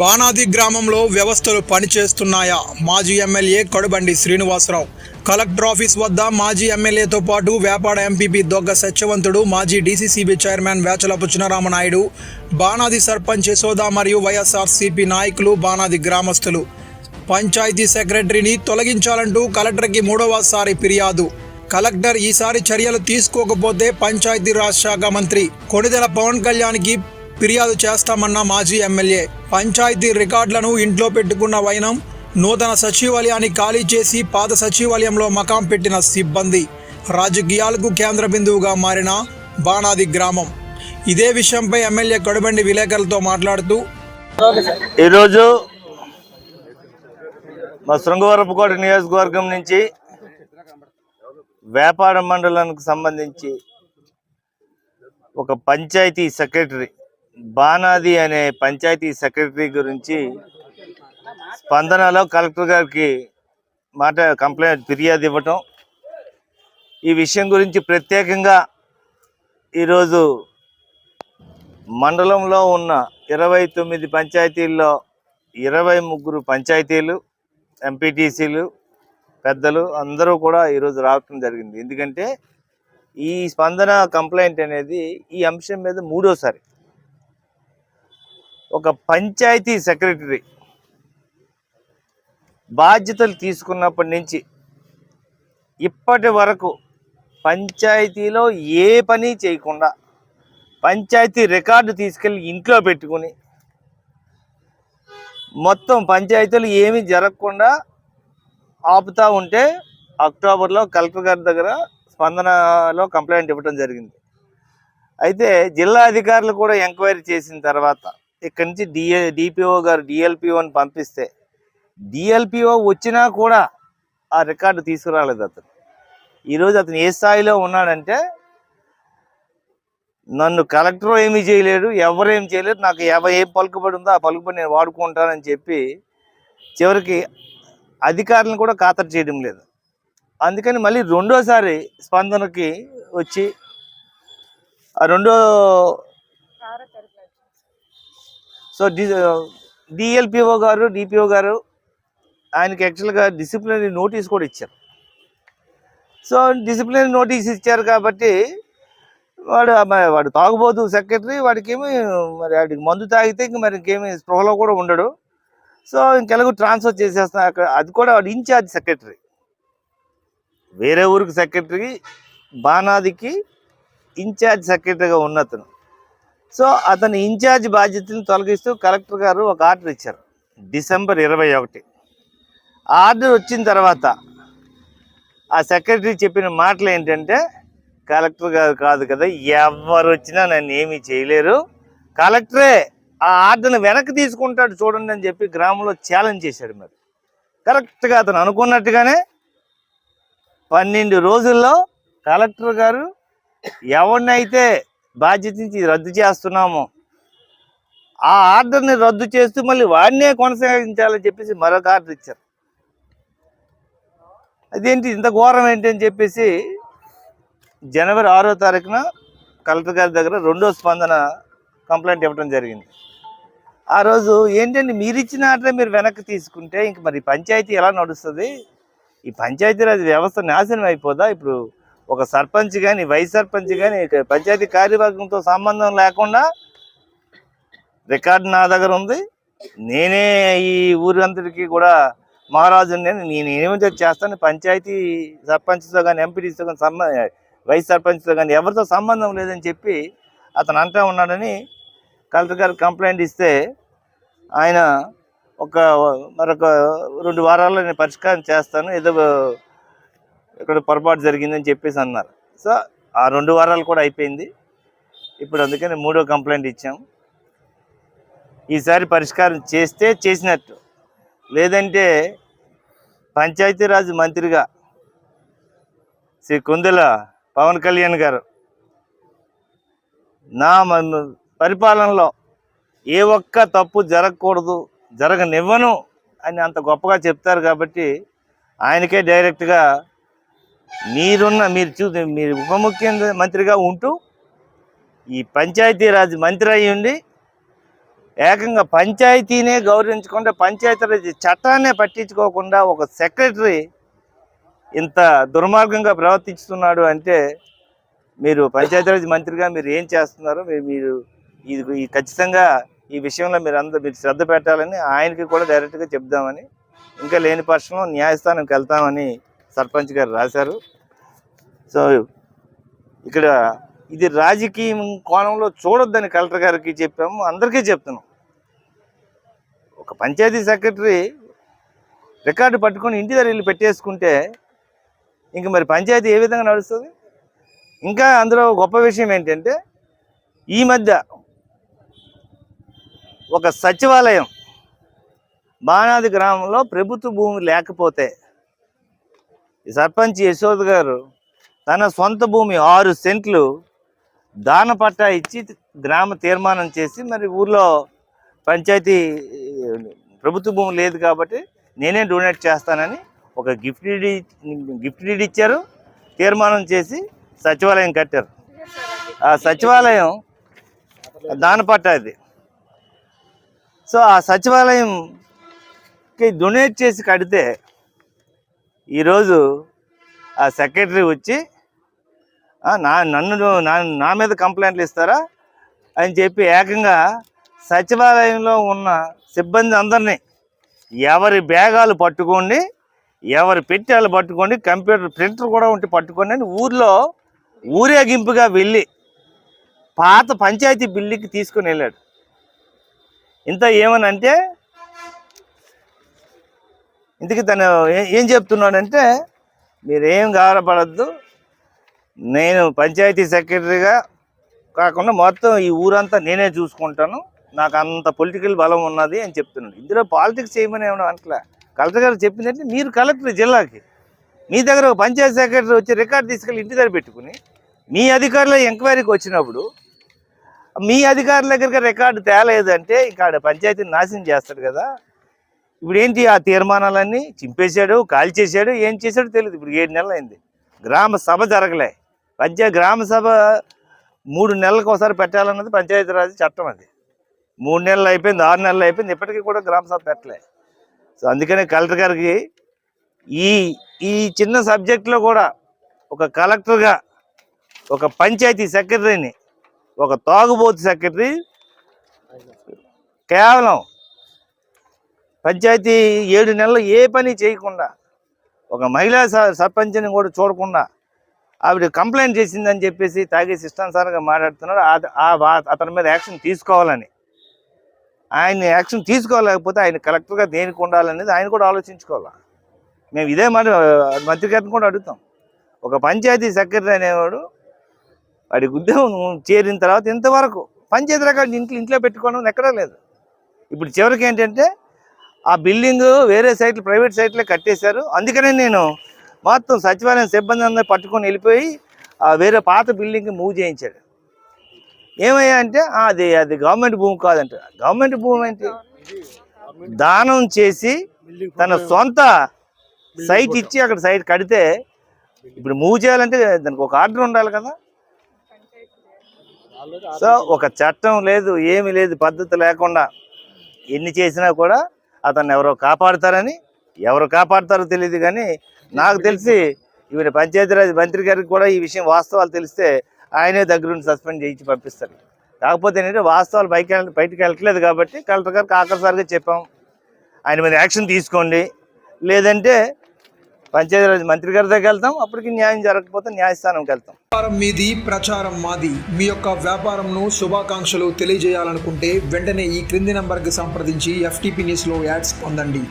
బాణాది గ్రామంలో వ్యవస్థలు పనిచేస్తున్నాయా? మాజీ MLA Kadubandi Srinivasarao. Collector office వద్ద మాజీ ఎమ్మెల్యేతో పాటు వ్యాపార ఎంపీపీ దొగ్గ సత్యవంతుడు మాజీ డీసీసీబీ చైర్మన్ వేచలపు చినరామనాయుడు బాణాది సర్పంచ్ యశోద మరియు వైఎస్ఆర్సీపీ నాయకులు బాణాది గ్రామస్తులు. పంచాయతీ సెక్రటరీని తొలగించాలంటూ కలెక్టర్కి మూడవసారి ఫిర్యాదు. కలెక్టర్ ఈసారి చర్యలు తీసుకోకపోతే పంచాయతీరాజ్ శాఖ మంత్రి కొణిదెల పవన్ కళ్యాణ్కి ఫిర్యాదు చేస్తామన్న మాజీ ఎమ్మెల్యే. పంచాయతీ రికార్డులను ఇంట్లో పెట్టుకున్న వైనం నూతన సచివాలయాన్ని ఖాళీ చేసి పాత సచివాలయంలో మకాం పెట్టిన సిబ్బంది. రాజకీయాలకు కేంద్ర బిందువుగా మారిన బాణాది గ్రామం. ఇదే విషయంపై ఎమ్మెల్యే కడుబండి విలేకరులతో మాట్లాడుతూ ఈరోజు మా శృంగవరపుకోట నియోజకవర్గం నుంచి వ్యాపార మండలానికి సంబంధించి ఒక పంచాయతీ సెక్రటరీ బానాది అనే పంచాయతీ సెక్రటరీ గురించి స్పందనలో కలెక్టర్ గారికి మాట కంప్లైంట్ ఫిర్యాదు ఇవ్వటం. ఈ విషయం గురించి ప్రత్యేకంగా ఈరోజు మండలంలో ఉన్న ఇరవై తొమ్మిది పంచాయతీల్లో ఇరవై ముగ్గురు పంచాయతీలు ఎంపీటీసీలు పెద్దలు అందరూ కూడా ఈరోజు రావటం జరిగింది. ఎందుకంటే ఈ స్పందన కంప్లైంట్ అనేది ఈ అంశం మీద మూడోసారి ఒక పంచాయతీ సెక్రటరీ బాధ్యతలు తీసుకున్నప్పటి నుంచి ఇప్పటి వరకు పంచాయతీలో ఏ పని చేయకుండా పంచాయతీ రికార్డు తీసుకెళ్ళి ఇంట్లో పెట్టుకుని మొత్తం పంచాయతీలు ఏమీ జరగకుండా ఆపుతూ ఉంటే అక్టోబర్లో కలెక్టర్ గారి దగ్గర స్పందనలో కంప్లైంట్ ఇవ్వడం జరిగింది. అయితే జిల్లా అధికారులు కూడా ఎంక్వైరీ చేసిన తర్వాత ఇక్కడి నుంచి డిఏ డిపిఓ గారు డిఎల్పిఓని పంపిస్తే డిఎల్పిఓ వచ్చినా కూడా ఆ రికార్డు తీసుకురాలేదు అతను. ఈరోజు అతను ఏ స్థాయిలో ఉన్నాడంటే నన్ను కలెక్టర్ ఏమీ చేయలేడు ఎవరేం చేయలేరు నాకు ఎవ ఏం పలుకుబడి ఉందో ఆ పలుకుబడి నేను వాడుకుంటానని చెప్పి చివరికి అధికారులను కూడా ఖాతరు చేయడం లేదు. అందుకని మళ్ళీ రెండోసారి స్పందనకి వచ్చి ఆ రెండో సో డి డిఎల్పిఓ గారు డిపిఓ గారు ఆయనకి యాక్చువల్గా డిసిప్లినరీ నోటీస్ కూడా ఇచ్చారు. సో డిసిప్లినరీ నోటీస్ ఇచ్చారు కాబట్టి వాడు వాడు తాగుబోతు సెక్రటరీ వాడికి ఏమి మరి వాడికి మందు తాగితే ఇంక మరి ఇంకేమి స్పృహలో కూడా ఉండడు. సో ఇంకెలాగో ట్రాన్స్ఫర్ చేసేస్తున్నా అక్కడ అది కూడా వాడు ఇన్ఛార్జ్ సెక్రటరీ వేరే ఊరికి సెక్రటరీ బానాదికి ఇన్ఛార్జ్ సెక్రటరీగా ఉన్నతను. సో అతని ఇన్ఛార్జ్ బాధ్యతను తొలగిస్తూ కలెక్టర్ గారు ఒక ఆర్డర్ ఇచ్చారు. డిసెంబర్ ఇరవై ఒకటి. ఆర్డర్ వచ్చిన తర్వాత ఆ సెక్రటరీ చెప్పిన మాటలు ఏంటంటే కలెక్టర్ గారు కాదు కదా ఎవరు వచ్చినా నన్ను ఏమీ చేయలేరు. కలెక్టరే ఆ ఆర్డర్ని వెనక్కి తీసుకుంటాడు చూడండి అని చెప్పి గ్రామంలో ఛాలెంజ్ చేశాడు మరి. కరెక్ట్గా అతను అనుకున్నట్టుగానే పన్నెండు రోజుల్లో కలెక్టర్ గారు ఎవరినైతే బాధ్యత నుంచి రద్దు చేస్తున్నాము. ఆ ఆర్డర్ని రద్దు చేస్తూ మళ్ళీ వాడినే కొనసాగించాలని చెప్పేసి మరొక ఆర్డర్ ఇచ్చారు. అదేంటి ఇంత ఘోరం ఏంటి అని చెప్పేసి జనవరి ఆరో తారీఖున కలెక్టర్ గారి దగ్గర రెండో స్పందన కంప్లైంట్ ఇవ్వడం జరిగింది. ఆ రోజు ఏంటంటే మీరు ఇచ్చిన ఆర్డర్ మీరు వెనక్కి తీసుకుంటే ఇంక మరి పంచాయతీ ఎలా నడుస్తుంది? ఈ పంచాయతీరాజ్ వ్యవస్థ నాశనం అయిపోదా? ఇప్పుడు ఒక సర్పంచ్ కానీ వైస్ సర్పంచ్ కానీ పంచాయతీ కార్యవర్గంతో సంబంధం లేకుండా రికార్డు నా దగ్గర ఉంది. నేనే ఈ ఊరందరికీ కూడా మహారాజు నేను నేను ఏమైతే చేస్తాను. పంచాయతీ సర్పంచ్తో కానీ ఎంపీటీతో కానీ సంబంధ వైస్ సర్పంచ్తో కానీ ఎవరితో సంబంధం లేదని చెప్పి అతను అంటా ఉన్నాడని కలెక్టర్ గారు కంప్లైంట్ ఇస్తే ఆయన ఒక మరొక రెండు వారాల్లో నేను పరిష్కారం చేస్తాను. ఏదో ఇక్కడ పొరపాటు జరిగిందని చెప్పేసి అన్నారు. సో ఆ రెండు వారాలు కూడా అయిపోయింది. ఇప్పుడు అందుకని మూడో కంప్లైంట్ ఇచ్చాం. ఈసారి పరిష్కారం చేస్తే చేసినట్టు. లేదంటే పంచాయతీరాజ్ మంత్రిగా శ్రీ కుందెల పవన్ కళ్యాణ్ గారు నా పరిపాలనలో ఏ ఒక్క తప్పు జరగకూడదు జరగనివ్వను అని అంత గొప్పగా చెప్తారు కాబట్టి ఆయనకే డైరెక్ట్గా మీరున్న మీరు చూ మీరు ఉప ముఖ్యమంత్రిగా ఉంటూ ఈ పంచాయతీరాజ్ మంత్రి అయి ఉండి ఏకంగా పంచాయతీనే గౌరవించకుండా పంచాయతీరాజ్ చట్టాన్నే పట్టించుకోకుండా ఒక సెక్రటరీ ఇంత దుర్మార్గంగా ప్రవర్తిస్తున్నాడు అంటే మీరు పంచాయతీరాజ్ మంత్రిగా మీరు ఏం చేస్తున్నారు మీరు మీరు ఇది ఖచ్చితంగా ఈ విషయంలో మీరు అందరూ మీరు శ్రద్ధ పెట్టాలని ఆయనకి కూడా డైరెక్ట్గా చెప్దామని ఇంకా లేని పక్షంలో న్యాయస్థానంకి వెళ్తామని సర్పంచ్ గారు రాశారు. సో ఇక్కడ ఇది రాజకీయం కోణంలో చూడొద్దని కలెక్టర్ గారికి చెప్పాము. అందరికీ చెప్తున్నాం. ఒక పంచాయతీ సెక్రటరీ రికార్డు పట్టుకొని ఇంటి దగ్గర వెళ్ళి పెట్టేసుకుంటే ఇంక మరి పంచాయతీ ఏ విధంగా నడుస్తుంది? ఇంకా అందులో గొప్ప విషయం ఏంటంటే ఈ మధ్య ఒక సచివాలయం బాణాది గ్రామంలో ప్రభుత్వ భూమి లేకపోతే సర్పంచ్ యశోద్ గారు తన సొంత భూమి ఆరు సెంట్లు దాన పట్టా ఇచ్చి గ్రామ తీర్మానం చేసి మరి ఊర్లో పంచాయతీ ప్రభుత్వ భూమి లేదు కాబట్టి నేనే డొనేట్ చేస్తానని ఒక గిఫ్ట్ డీడ్ గిఫ్ట్ డీడ్ ఇచ్చారు. తీర్మానం చేసి సచివాలయం కట్టారు. ఆ సచివాలయం దాన అది సో ఆ సచివాలయంకి డొనేట్ చేసి కడితే ఈరోజు ఆ సెక్రటరీ వచ్చి నా నన్ను నా నా మీద కంప్లైంట్లు ఇస్తారా? అని చెప్పి ఏకంగా సచివాలయంలో ఉన్న సిబ్బంది అందరినీ ఎవరి బ్యాగాలు పట్టుకోండి ఎవరి పెట్టాలు పట్టుకోండి కంప్యూటర్ ప్రింటర్ కూడా ఉంటే పట్టుకోండి అని ఊర్లో ఊరేగింపుగా వెళ్ళి పాత పంచాయతీ బిల్లుకి తీసుకుని వెళ్ళాడు. ఇంత ఏమనంటే ఇందుకు తను ఏం చెప్తున్నాడంటే మీరేం గారపడద్దు. నేను పంచాయతీ సెక్రటరీగా కాకుండా మొత్తం ఈ ఊరంతా నేనే చూసుకుంటాను. నాకు అంత పొలిటికల్ బలం ఉన్నది అని చెప్తున్నాడు. ఇందులో పాలిటిక్స్ చేయమని ఏమన్నా అంటలే కలెక్టర్ గారు చెప్పిందంటే మీరు కలెక్టర్ జిల్లాకి మీ దగ్గర ఒక పంచాయతీ సెక్రటరీ వచ్చి రికార్డు తీసుకెళ్ళి ఇంటి దగ్గర పెట్టుకుని మీ అధికారులు ఎంక్వైరీకి వచ్చినప్పుడు మీ అధికారుల దగ్గరికి రికార్డు తేలేదంటే ఇక్కడ పంచాయతీని నాశనం చేస్తాడు కదా. ఇప్పుడు ఏంటి ఆ తీర్మానాలన్నీ చింపేశాడు కాల్చేశాడు ఏం చేశాడో తెలియదు ఇప్పుడు ఏడు నెలలు అయింది. గ్రామ సభ జరగలే. పంచాయతీ గ్రామ సభ మూడు నెలలకు ఒకసారి పెట్టాలన్నది పంచాయతీరాజ్ చట్టం అది. మూడు నెలలు అయిపోయింది ఆరు నెలలు అయిపోయింది ఇప్పటికీ కూడా గ్రామ సభ పెట్టలే. సో అందుకనే కలెక్టర్ గారికి ఈ ఈ చిన్న సబ్జెక్ట్లో కూడా ఒక కలెక్టర్గా ఒక పంచాయతీ సెక్రటరీని ఒక తాగుబోతు సెక్రటరీ కేవలం పంచాయతీ ఏడు నెలలు ఏ పని చేయకుండా ఒక మహిళా స- సర్పంచ్ని కూడా చూడకుండా ఆవిడ కంప్లైంట్ చేసిందని చెప్పేసి తాగేసి ఇష్టానుసారంగా మాట్లాడుతున్నాడు. ఆ- అతని మీద యాక్షన్ తీసుకోవాలని. ఆయన యాక్షన్ తీసుకోలేకపోతే ఆయన కలెక్టర్గా దేనికి ఉండాలనేది ఆయన కూడా ఆలోచించుకోవాలి? మేము ఇదే మాట మంత్రి గారిని కూడా అడుగుతాం. ఒక పంచాయతీ సెక్రటరీ అనేవాడు వాడి ఉద్యోగం చేరిన తర్వాత ఇంతవరకు పంచాయతీ రకాలు ఇంట్లో ఇంట్లో పెట్టుకోవడం ఎక్కడా లేదు. ఇప్పుడు చివరికి ఏంటంటే ఆ బిల్డింగ్ వేరే సైట్లు ప్రైవేట్ సైట్లే కట్టేశారు. అందుకనే నేను మొత్తం సచివాలయం సిబ్బంది అందరూ పట్టుకొని వెళ్ళిపోయి ఆ వేరే పాత బిల్డింగ్కి మూవ్ చేయించాడు. ఏమయ్యా అంటే అది అది గవర్నమెంట్ భూమి కాదంట. గవర్నమెంట్ భూమి ఏంటి? దానం చేసి తన సొంత సైట్ ఇచ్చి అక్కడ సైట్ కడితే ఇప్పుడు మూవ్ చేయాలంటే దానికి ఒక ఆర్డర్ ఉండాలి కదా. సో ఒక చట్టం లేదు ఏమీ లేదు పద్ధతి లేకుండా ఎన్ని చేసినా కూడా అతన్ని ఎవరో కాపాడతారని ఎవరు కాపాడతారో తెలియదు కానీ నాకు తెలిసి ఈవిడ పంచాయతీరాజ్ మంత్రి గారికి కూడా ఈ విషయం వాస్తవాలు తెలిస్తే ఆయనే దగ్గరుండి సస్పెండ్ చేయించి పంపిస్తారు. కాకపోతే ఏంటంటే వాస్తవాలు బయట బయటకు వెళ్ళట్లేదు కాబట్టి కలెక్టర్ గారికి ఆఖరిసారిగా చెప్పాం. ఆయన మీద యాక్షన్ తీసుకోండి. లేదంటే పంచాయతీరాజ్ మంత్రి గారి దగ్గర వెళ్తాం. అప్పటికి న్యాయం జరగకపోతే న్యాయస్థానంకి వెళ్తాం. వ్యాపారం మీది ప్రచారం మాది. మీ యొక్క వ్యాపారంను శుభాకాంక్షలు తెలియజేయాలనుకుంటే వెంటనే ఈ క్రింది నంబర్కి సంప్రదించి ఎఫ్టీపీ న్యూస్లో యాడ్స్ పొందండి.